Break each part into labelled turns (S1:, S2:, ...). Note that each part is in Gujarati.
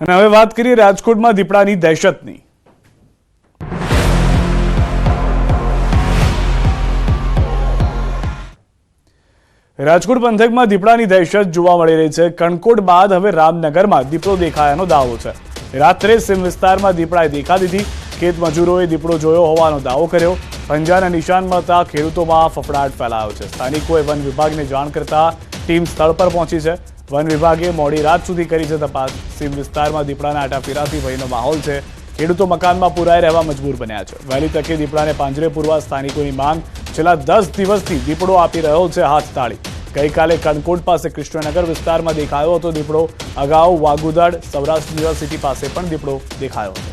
S1: અને હવે વાત કરીએ રાજકોટમાં દીપડાની દહેશતની. રાજકોટ પંથકમાં દીપડાની દહેશત જોવા મળી રહી છે. કણકોટ બાદ હવે રામનગરમાં દીપડો દેખાયાનો દાવો છે. રાત્રે સીમ વિસ્તારમાં દીપડાએ દેખા દીધી. ખેત મજૂરોએ દીપડો જોયો હોવાનો દાવો કર્યો. પંજાના નિશાન મળતા ખેડૂતોમાં ફફડાટ ફેલાયો છે. સ્થાનિકોએ વન વિભાગને જાણ કરતા ટીમ સ્થળ પર પહોંચી છે. વન વિભાગે મોડી રાત સુધી કરી છે તપાસ. સીમ વિસ્તારમાં દીપડાના આટાફેરાથી ભયનો માહોલ છે. ખેડૂતો મકાનમાં પુરાઈ રહેવા મજબૂર બન્યા છે. વહેલી તકે દીપડાને પાંજરે પૂરવા સ્થાનિકોની માંગ. છેલ્લા દસ દિવસથી દીપડો આપી રહ્યો છે હાથ તાળી. ગઈકાલે કણકોટ પાસે કૃષ્ણનગર વિસ્તારમાં દેખાયો હતો દીપડો. અગાઉ વાગુદાડ સૌરાષ્ટ્ર યુનિવર્સિટી પાસે પણ દીપડો દેખાયો હતો.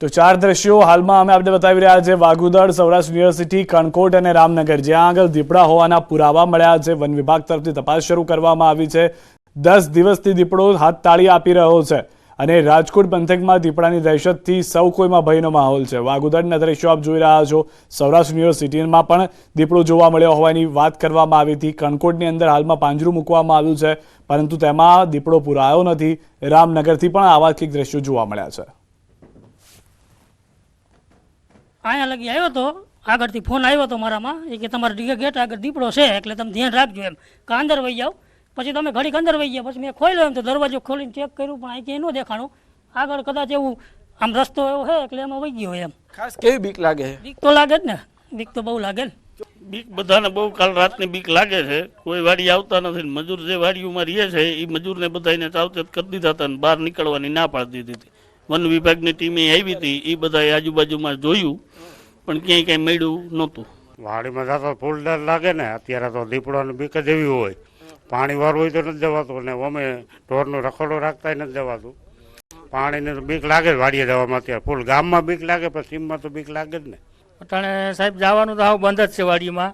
S1: તો ચાર દ્રશ્યો હાલમાં અમે આપણે બતાવી રહ્યા છે. વાગુદળ સૌરાષ્ટ્ર યુનિવર્સિટી, કણકોટ અને રામનગર. જ્યાં આગળ દીપડા હોવાના પુરાવા મળ્યા છે. વન વિભાગ તરફથી તપાસ શરૂ કરવામાં આવી છે. દસ દિવસથી દીપડો હાથ તાળી આપી રહ્યો છે અને રાજકોટ પંથકમાં દીપડાની દહેશતથી સૌ કોઈમાં ભયનો માહોલ છે. વાગુદળના દ્રશ્યો આપ જોઈ રહ્યા છો. સૌરાષ્ટ્ર યુનિવર્સિટીમાં પણ દીપડો જોવા મળ્યો હોવાની વાત કરવામાં આવી હતી. કણકોટની અંદર હાલમાં પાંજરું મૂકવામાં આવ્યું છે, પરંતુ તેમાં દીપડો પુરાયો નથી. રામનગરથી પણ આવા કંઈક દ્રશ્યો જોવા મળ્યા છે.
S2: અહીંયા લગી આવ્યો તો આગળથી ફોન આવ્યો તો મારામાં એ કે તમારો ડીગે ગેટ આગળ દીપડો છે એટલે તમે ધ્યાન રાખજો એમ. કે અંદર વહી જાઓ. પછી તમે ઘડીક અંદર વહી ગયા પછી મેં ખોલ્યો એમ તો દરવાજો ખોલીને ચેક કર્યું પણ અહીંથી ન દેખાણું. આગળ કદાચ એવું આમ રસ્તો એવો છે એટલે એમાં વહી ગયો એમ.
S3: ખાસ કેવી બીક લાગે છે?
S2: બીક તો લાગે જ ને. બીક તો બહુ લાગે ને.
S4: બીક બધાને બહુ કાલ રાતની બીક લાગે છે. કોઈ વાડી આવતા નથી મજૂર જે વાડીઓમાં રહીએ છે એ મજૂરને બધાને સાવચેત કરી દીધા હતા ને બહાર નીકળવાની ના પાડી દીધી હતી. વન વિભાગની ટીમે આવી હતી એ બધાએ આજુબાજુમાં જોયું. પણ ક્યાંય કાંઈ મળ્યું નહોતું.
S5: વાડીમાં જતો ફૂલ ડર લાગે ને અત્યારે તો દીપડોની બીક જ એવી હોય. પાણી વાળું હોય તો નથી જવાતું ને અમે ઢોરનું રખોડો રાખતા નથી જવાતું. પાણીની તો બીક લાગે જ વાડીએ જવામાં અત્યારે. ફૂલ ગામમાં બીક લાગે પણ સીમમાં તો બીક લાગે જ ને.
S6: અટાણે સાહેબ જવાનું તો હાવ બંધ જ છે વાડીમાં.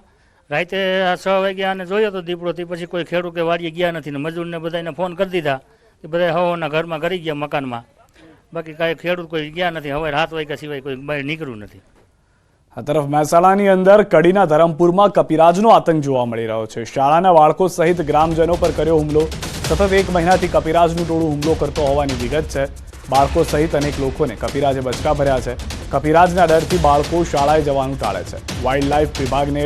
S6: રાતે આ છ વાગ્યા અને જોયો તો દીપડોથી પછી કોઈ ખેડૂત કે વાડીએ ગયા નથી ને મજૂરને બધાને ફોન કરી દીધા. કે બધા હવાના ઘરમાં કરી ગયા મકાનમાં. બાકી કાંઈ ખેડૂત કોઈ ગયા નથી હવે રાત વાગ્યા સિવાય કોઈ બહાર નીકળ્યું નથી.
S1: આ તરફ મહેસાણાની અંદર કડીના ધરમપુરમાં કપિરાજનો આતંક જોવા મળી રહ્યો છે. શાળાના બાળકો સહિત ગ્રામજનો પર કર્યો હુમલો. સતત એક મહિનાથી કપિરાજનું ટોળું હુમલો કરતો હોવાની વિગત છે. બાળકો સહિત અનેક લોકોને કપિરાજે બચકા ભર્યા છે. કપિરાજના ડરથી બાળકો શાળાએ જવાનું ટાળે છે. વાઇલ્ડ લાઇફ વિભાગને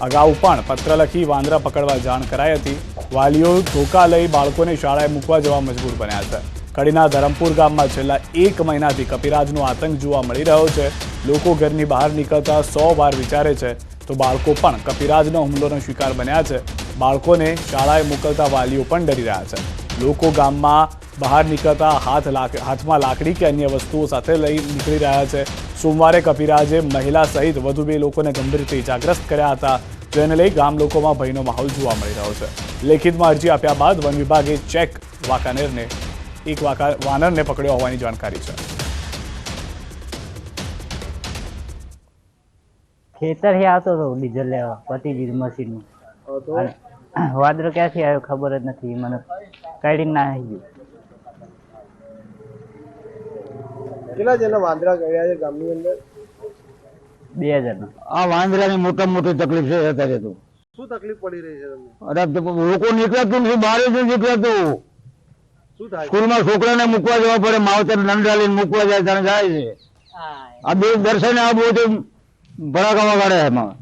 S1: અગાઉ પણ પત્ર લખી વાંદરા પકડવા જાણ કરાઈ હતી. વાલીઓ ધોકા લઈ બાળકોને શાળાએ મૂકવા જવા મજબૂર બન્યા છે. કડીના ધરમપુર ગામમાં છેલ્લા એક મહિનાથી કપિરાજનો આતંક જોવા મળી રહ્યો છે. લોકો ઘરની બહાર નીકળતા સો વાર વિચારે છે, તો બાળકો પણ કપિરાજનો હુમલોનો શિકાર બન્યા છે. બાળકોને શાળાએ મોકલતા વાલીઓ પણ ડરી રહ્યા છે. લોકો ગામમાં બહાર નીકળતા હાથ હાથમાં લાકડી કે અન્ય વસ્તુઓ સાથે લઈ નીકળી રહ્યા છે. સોમવારે કપિરાજે મહિલા સહિત વધુ બે લોકોને ગંભીર રીતે ઇજાગ્રસ્ત કર્યા હતા, જેને લઈ ગામ લોકોમાં ભયનો માહોલ જોવા મળી રહ્યો છે. લેખિતમાં અરજી આપ્યા બાદ વન વિભાગે ચેક વાકાનેરને, એક વાનરને પકડ્યો હોવાની જાણકારી છે.
S7: ખેતર હે આવતો હતો ડીઝલ લેવા પતી ગયું મશીનનું વાદળો ક્યાંથી આવ્યો ખબર જ નથી મને કાઢી ના આવી ગયું
S8: કેટલા જણા વાંદરા ગયા છે ગામની અંદર?
S7: બે હજાર
S9: આ વાંદરાની મોટા મોટી તકલીફ છે અત્યારે તો.
S8: શું તકલીફ પડી રહી છે તમને?
S9: અરે લોકો નીકળતું નથી બહાર જ નીકળતું
S8: શું થાય?
S9: સ્કૂલમાં છોકરાને મૂકવા જવા પડે માવતર નંદા લઈને મૂકવા જાય ત્યારે જાય છે. આ બે દર્શને આ બધું વગાડે છે એમાં.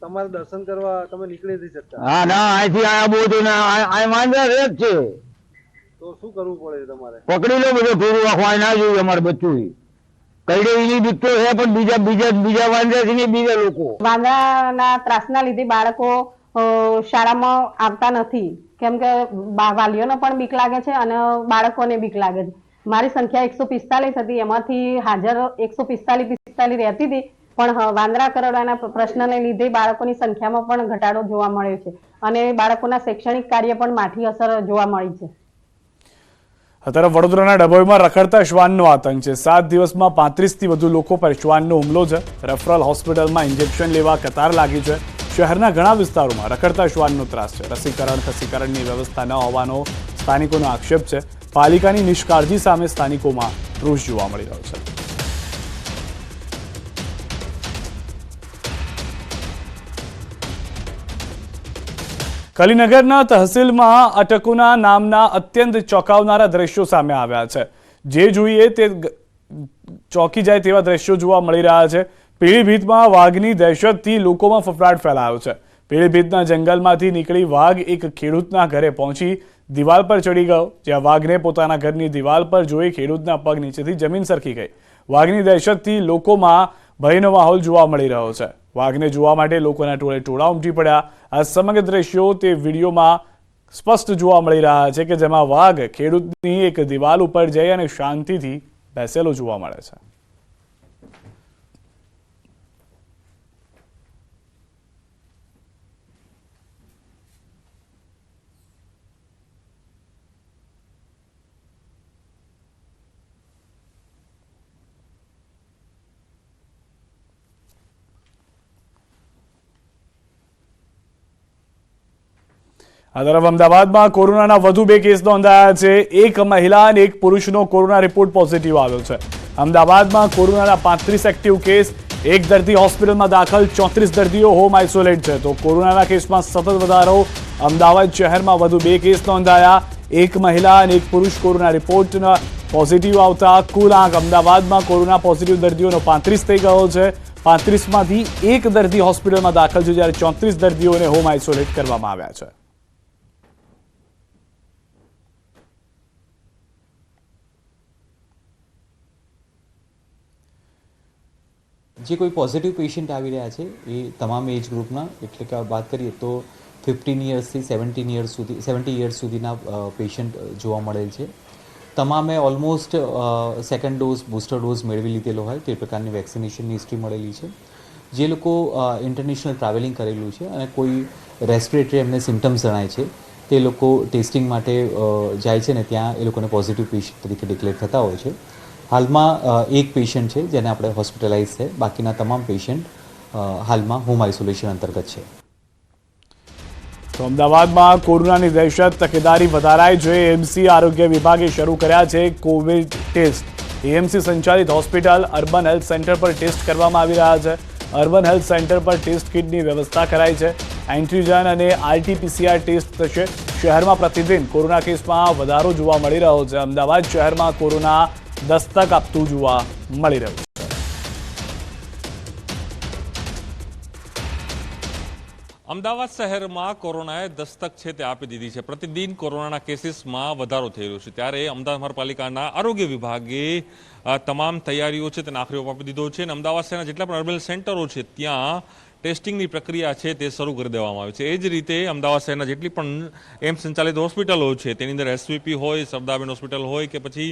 S8: તમારે દર્શન કરવા તમે નીકળી નથી શકતા.
S9: હા ના અહીંથી આ બધું ને આ વાંદરા જ છે.
S8: તો શું કરવું પડે છે તમારે?
S9: પકડી લો બધો પૂરું આખું ના જોયું અમારે બચ્ચું કઈડે એની બીક છે પણ બીજા બીજા બીજા વાંદરા છે ને બીજા લોકો.
S10: વાંદરાના ત્રાસના લીધે બાળકો શાળામાં આવતા નથી. કેમ કે વાલીઓને પણ બીક લાગે છે અને બાળકોને બીક લાગે છે. મારી સંખ્યા એકસો પિસ્તાલીસ હતી એમાંથી હાજર એકસો પિસ્તાલીસ પિસ્તાલીસ રહેતી હતી. પણ વાંદરા કરડવાના પ્રશ્નને લીધે બાળકોની સંખ્યામાં પણ ઘટાડો જોવા મળ્યો છે. અને બાળકોના શૈક્ષણિક કાર્ય પણ માઠી અસર જોવા મળી છે.
S1: અત્યારે વડોદરાના ડભોઈમાં રખડતા શ્વાનનો આતંક છે. સાત દિવસમાં પાંત્રીસથી વધુ લોકો પર શ્વાનનો હુમલો છે. રેફરલ હોસ્પિટલમાં ઇન્જેક્શન લેવા કતાર લાગી છે. શહેરના ઘણા વિસ્તારોમાં રખડતા શ્વાનનો ત્રાસ છે. રસીકરણ, ખસીકરણની વ્યવસ્થા ન હોવાનો સ્થાનિકોનો આક્ષેપ છે. પાલિકાની નિષ્કાળજી સામે સ્થાનિકોમાં રોષ જોવા મળી રહ્યો છે. કલીનગરના તહસીલમાં અટકુના નામના અત્યંત ચોંકાવનારા દ્રશ્યો સામે આવ્યા છે. જે જોઈએ તે ચોંકી જાય તેવા દ્રશ્યો જોવા મળી રહ્યા છે. પીળીભીતમાં વાઘની દહેશતથી લોકોમાં ફફડાટ ફેલાયો છે. પીળીભીતના જંગલમાંથી નીકળી વાઘ એક ખેડૂતના ઘરે પહોંચી દિવાલ પર ચડી ગયો, જ્યાં વાઘને પોતાના ઘરની દિવાલ પર જોઈ ખેડૂતના પગ નીચેથી જમીન સરકી ગઈ. વાઘની દહેશતથી લોકોમાં ભયનો માહોલ જોવા મળી રહ્યો છે. વાઘને જોવા માટે લોકોના ટોળે ટોળા ઉમટી પડ્યા. આ સમગ્ર દ્રશ્યો તે વિડીયોમાં સ્પષ્ટ જોવા મળી રહ્યા છે કે જેમાં વાઘ ખેડૂતની એક દિવાલ ઉપર જઈ અને શાંતિથી બેસેલો જોવા મળે છે. આ તરફ અમદાવાદમાં કોરોનાના વધુ બે કેસ નોંધાયા છે. એક મહિલા અને એક પુરુષનો કોરોના રિપોર્ટ પોઝિટિવ આવ્યો છે. અમદાવાદમાં કોરોનાના પાંત્રીસ એક્ટિવ કેસ, એક દર્દી હોસ્પિટલમાં દાખલ, ચોત્રીસ દર્દીઓ હોમ આઇસોલેટ છે. તો કોરોનાના કેસમાં સતત વધારો. અમદાવાદ શહેરમાં વધુ બે કેસ નોંધાયા. એક મહિલા અને એક પુરુષ કોરોના રિપોર્ટના પોઝિટિવ આવતા કુલ આંક. અમદાવાદમાં કોરોના પોઝિટિવ દર્દીઓનો પાંત્રીસ થઈ ગયો છે. પાંત્રીસમાંથી એક દર્દી હોસ્પિટલમાં દાખલ છે, જ્યારે ચોત્રીસ દર્દીઓને હોમ આઇસોલેટ કરવામાં આવ્યા છે.
S3: જે કોઈ પોઝિટિવ પેશન્ટ આવી રહ્યા છે, એ તમામ એજ ગ્રુપના એટલે કે વાત કરીએ તો ફિફ્ટીન ઇયર્સથી સેવન્ટીન ઇયર્સ સુધી સેવન્ટી ઇયર્સ સુધીના પેશન્ટ જોવા મળેલ છે. તમામે almost second dose booster dose મેળવી લીધેલો હોય, તે પ્રકારની વેક્સિનેશનની હિસ્ટ્રી મળેલી છે. જે લોકો ઇન્ટરનેશનલ ટ્રાવેલિંગ કરેલું છે અને કોઈ રેસ્પિરેટરી એમને સિમ્ટમ્સ જણાય છે, તે લોકો ટેસ્ટિંગ માટે જાય છે ને ત્યાં એ લોકોને પોઝિટિવ પેશન્ટ તરીકે ડિક્લેર થતા હોય છે. હાલમાં એક પેશન્ટ છે જેને આપણે હોસ્પિટલાઇઝ છે. બાકીના તમામ પેશન્ટ હાલમાં હોમ આઇસોલેશન અંતર્ગત છે.
S1: તો અમદાવાદમાં કોરોનાની દહેશત, તકેદારી વધારાઈ છે એમસી આરોગ્ય વિભાગે શરૂ કર્યા છે કોવિડ ટેસ્ટ એએમસી સંચાલિત હોસ્પિટલ અર્બન હેલ્થ સેન્ટર પર ટેસ્ટ કરવામાં આવી રહ્યા છે. અર્બન હેલ્થ સેન્ટર પર ટેસ્ટ કિટની વ્યવસ્થા કરાઈ છે. એન્ટીજન અને આરટીપીસીઆર ટેસ્ટ થશે. શહેરમાં પ્રતિદિન કોરોના કેસમાં વધારો જોવા મળી રહ્યો છે. અમદાવાદ શહેરમાં કોરોના દસ્તક આપતું જોવા મળી રહ્યું છે.
S11: અમદાવાદ શહેરમાં કોરોનાએ દસ્તક છે તે આપી દીધી છે. પ્રતિદિન કોરોનાના કેસીસમાં વધારો થઈ રહ્યો છે. ત્યારે અમદાવાદ મહાનગરપાલિકાના આરોગ્ય વિભાગે તમામ તૈયારીઓ છે તેને આખરી આપી દીધો છે. અને અમદાવાદ શહેરના જેટલા પણ અર્બન સેન્ટરો છે, ત્યાં ટેસ્ટિંગની પ્રક્રિયા છે તે શરૂ કરી દેવામાં આવી છે. એ જ રીતે અમદાવાદ શહેરના જેટલી પણ એમ સંચાલિત હોસ્પિટલો છે, તેની અંદર એસવીપી હોય સરદારબેન હોસ્પિટલ હોય કે પછી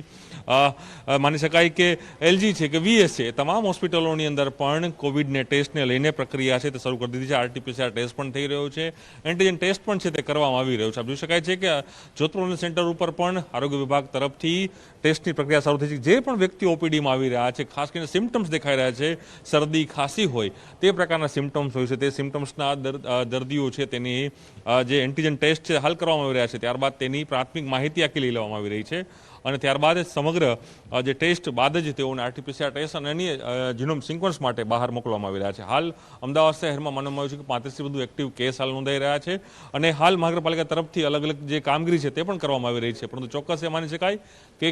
S11: માની શકાય કે એલજી છે કે વીએસ છે તમામ હોસ્પિટલોની અંદર પણ કોવિડને ટેસ્ટને લઈને પ્રક્રિયા છે તે શરૂ કરી દીધી છે. આરટીપીસીઆર ટેસ્ટ પણ થઈ રહ્યો છે. એન્ટીજન ટેસ્ટ પણ છે તે કરવામાં આવી રહ્યો છે. આપ જોઈ શકાય છે કે જોધપુર સેન્ટર ઉપર પણ આરોગ્ય વિભાગ તરફથી ટેસ્ટની પ્રક્રિયા શરૂ થઈ છે. જે પણ વ્યક્તિ ઓપીડીમાં આવી રહ્યા છે, ખાસ કરીને સિમ્ટમ્સ દેખાઈ રહ્યા છે, શરદી ખાંસી હોય, તે પ્રકારના સિમ્ટમ્સ હોય છે. તે સિમ્ટમ્સના દર- દર્દીઓ છે, તેની જે એન્ટીજન ટેસ્ટ છે, હાલ કરવામાં આવી રહ્યા છે. ત્યારબાદ તેની પ્રાથમિક માહિતી આખી લઈ લેવામાં આવી રહી છે. અને ત્યારબાદ જ સમગ્ર જે ટેસ્ટ બાદ જ તેઓને આરટીપીસીઆર ટેસ્ટ અને એની જીનોમ સિક્વન્સ માટે બહાર મોકલવામાં આવી રહ્યા છે. હાલ અમદાવાદ શહેરમાં માનવામાં આવ્યું છે કે પાંત્રીસથી વધુ એક્ટિવ કેસ હાલ નોંધાઈ રહ્યા છે અને હાલ મહાનગરપાલિકા તરફથી અલગ અલગ જે કામગીરી છે તે પણ કરવામાં આવી રહી છે. પરંતુ ચોક્કસ એ માની શકાય કે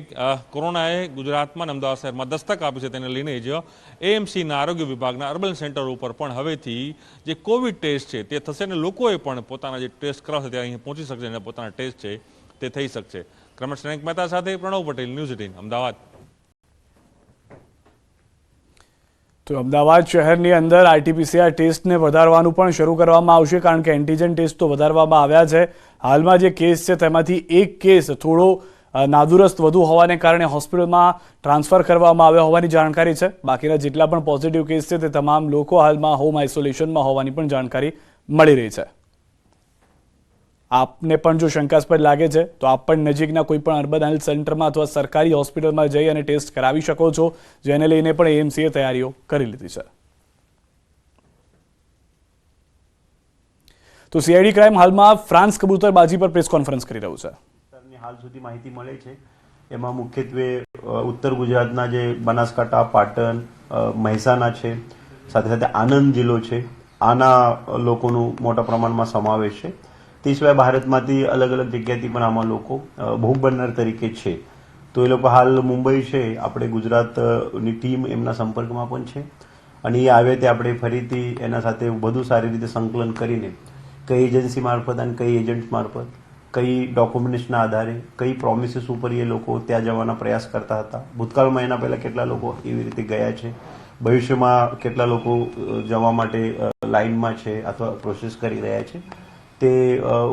S11: કોરોનાએ ગુજરાતમાં અમદાવાદ શહેરમાં દસ્તક આપી છે તેને લઈને જ એએમસીના આરોગ્ય વિભાગના અર્બન સેન્ટર ઉપર પણ હવેથી જે કોવિડ ટેસ્ટ છે તે થશે અને લોકોએ પણ પોતાના જે ટેસ્ટ કરાવશે ત્યાં અહીં પહોંચી શકશે અને પોતાના ટેસ્ટ છે તે થઈ શકશે. ક્રમશ શ્રેણિક મહેતા સાથે પ્રણવ પટેલ, ન્યૂઝ એટીન, અમદાવાદ.
S1: તો અમદાવાદ શહેરની અંદર આરટીપીસીઆર ટેસ્ટને વધારવાનું પણ શરૂ કરવામાં આવશે, કારણ કે એન્ટીજન ટેસ્ટ તો વધારવામાં આવ્યા છે. હાલમાં જે કેસ છે, તેમાંથી એક કેસ થોડો નાદુરસ્ત વધુ હોવાને કારણે હોસ્પિટલમાં ટ્રાન્સફર કરવામાં આવ્યા હોવાની જાણકારી છે. બાકીના જેટલા પણ પોઝિટિવ કેસ છે, તે તમામ લોકો હાલમાં હોમ આઇસોલેશનમાં હોવાની પણ જાણકારી મળી રહી છે. આપને પણ જો શંકાસ્પદ લાગે છે, તો આપ પણ નજીકના કોઈ પણ અર્બન હેલ્થ સેન્ટરમાં અથવા સરકારી હોસ્પિટલમાં જઈ અને ટેસ્ટ કરાવી શકો છો, જેને લઈને પણ એએમસીએ તૈયારીઓ કરી લીધી છે. તો સીઆઈડી ક્રાઇમ હાલમાં ફ્રાન્સ કબૂતરબાજી પર પ્રેસ કોન્ફરન્સ કરી રહ્યું છે.
S12: હાલ સુધી માહિતી મળે છે. એમાં મુખ્યત્વે ઉત્તર ગુજરાતના જે બનાસકાંઠા, પાટણ મહેસાણા છે, સાથે સાથે આનંદ જિલ્લો છે. આના લોકોનું મોટા પ્રમાણમાં સમાવેશ છે. તે સિવાય ભારતમાંથી અલગ અલગ જગ્યાથી પણ આમાં લોકો ભોગ બનનાર તરીકે છે. તો એ લોકો હાલ મુંબઈ છે, આપણે ગુજરાતની ટીમ એમના સંપર્કમાં પણ છે. અને એ આવે તે આપણે ફરીથી એના સાથે વધુ સારી રીતે સંકલન કરીને કઈ એજન્સી મારફત અને કઈ એજન્ટ મારફત, કઈ ડોક્યુમેન્ટ્સના આધારે, કઈ પ્રોમિસીસ ઉપર એ લોકો ત્યાં જવાના પ્રયાસ કરતા હતા. ભૂતકાળમાં એના પહેલા કેટલા લોકો એવી રીતે ગયા છે? ભવિષ્યમાં કેટલા લોકો જવા માટે લાઇનમાં છે અથવા પ્રોસેસ કરી રહ્યા છે? તે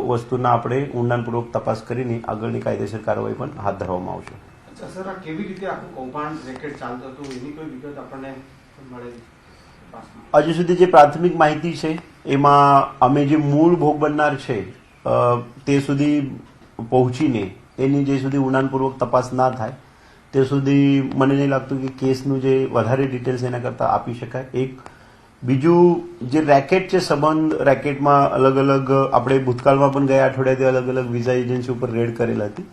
S12: વસ્તુના આપણે ઊંડાણપૂર્વક તપાસ કરીને આગળની કાયદેસર કાર્યવાહી પણ હાથ ધરવામાં આવશે.
S8: સર આ કેવી રીતે આખું કૌભાંડ રેકેટ ચાલતું હતું? એની કોઈ વિગત આપણને મળેલી?
S12: હજુ સુધી જે પ્રાથમિક માહિતી છે એમાં અમે જે મૂળ ભોગ બનનાર છે તે સુધી પહોંચીને એની જે સુધી ઉડાનપૂર્વક તપાસ ના થાય તે સુધી મને નહીં લાગતું કે કેસનું જે વધારે ડિટેલ્સ એના કરતાં આપી શકાય. એક બીજું જે રેકેટ છે, સંબંધ રેકેટમાં અલગ અલગ, આપણે ભૂતકાળમાં પણ ગયા અઠવાડિયાથી અલગ અલગ વિઝા એજન્સી ઉપર રેડ કરેલ હતી.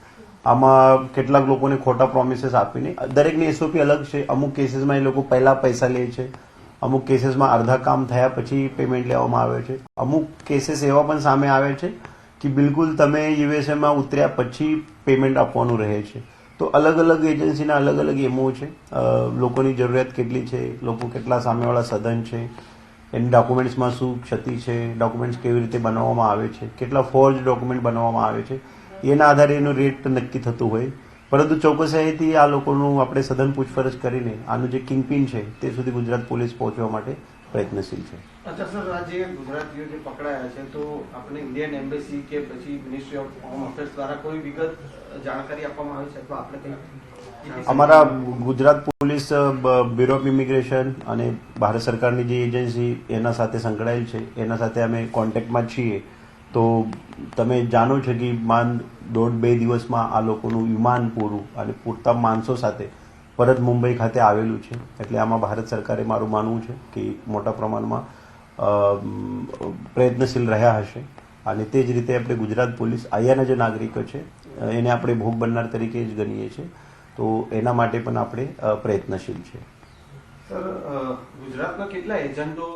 S12: આમાં કેટલાક લોકોને ખોટા પ્રોમિસીસ આપીને, દરેકની એસઓપી અલગ છે. અમુક કેસીસમાં એ લોકો પહેલા પૈસા લે છે. અમુક કેસીસમાં અડધા કામ થયા પછી પેમેન્ટ લેવામાં આવે છે. અમુક કેસીસ એવા પણ સામે આવે છે કે બિલકુલ તમે યુએસએમાં ઉતર્યા પછી પેમેન્ટ આપવાનું રહે છે. તો અલગ અલગ એજન્સીના અલગ અલગ એમઓ છે. લોકોની જરૂરિયાત કેટલી છે, લોકો કેટલા સામેવાળા સદન છે, એની ડોક્યુમેન્ટ્સમાં શું ક્ષતિ છે, ડોક્યુમેન્ટ્સ કેવી રીતે બનાવવામાં આવે છે, કેટલા ફોર્જ ડોક્યુમેન્ટ બનાવવામાં આવે છે, એના આધારે એનું રેટ નક્કી થતું હોય. પરંતુ ચોકસાઈથી આ લોકોનું આપણે સઘન પૂછપરછ કરીને આનું જે કિંગપિન છે તે સુધી ગુજરાત પોલીસ પહોંચવા માટે પ્રયત્નશીલ છે.
S8: અચ્છા સર આ જે ગુજરાતીઓ જે પકડાયા છે તો આપણે ઇન્ડિયન એમ્બેસી કે પછી મિનિસ્ટ્રી ઓફ હોમ અફેર્સ દ્વારા કોઈ વિગત જાણકારી આપવામાં આવી છે? તો આપણે કંઈ
S12: અમારા Gujarat police bureau of immigration અને ભારત સરકારની જે એજન્સી એના સાથે સંકળાયેલ છે એના સાથે અમે કોન્ટેક્ટમાં છીએ. તો તમે જાણો છો કે માન દોઢ બે દિવસમાં આ લોકોનું વિમાન પૂરું અને પૂરતા માણસો સાથે પરત મુંબઈ ખાતે આવેલું છે. એટલે આમાં ભારત સરકારે મારું માનવું છે કે મોટા પ્રમાણમાં પ્રયત્નશીલ રહ્યા હશે. અને તે જ રીતે આપણે ગુજરાત પોલીસ અહીંયાના જે નાગરિકો છે એને આપણે ભોગ બનનાર તરીકે જ ગણીએ છીએ. તો એના માટે પણ આપણે પ્રયત્નશીલ છે
S8: સર ગુજરાતના કેટલા એજન્ટો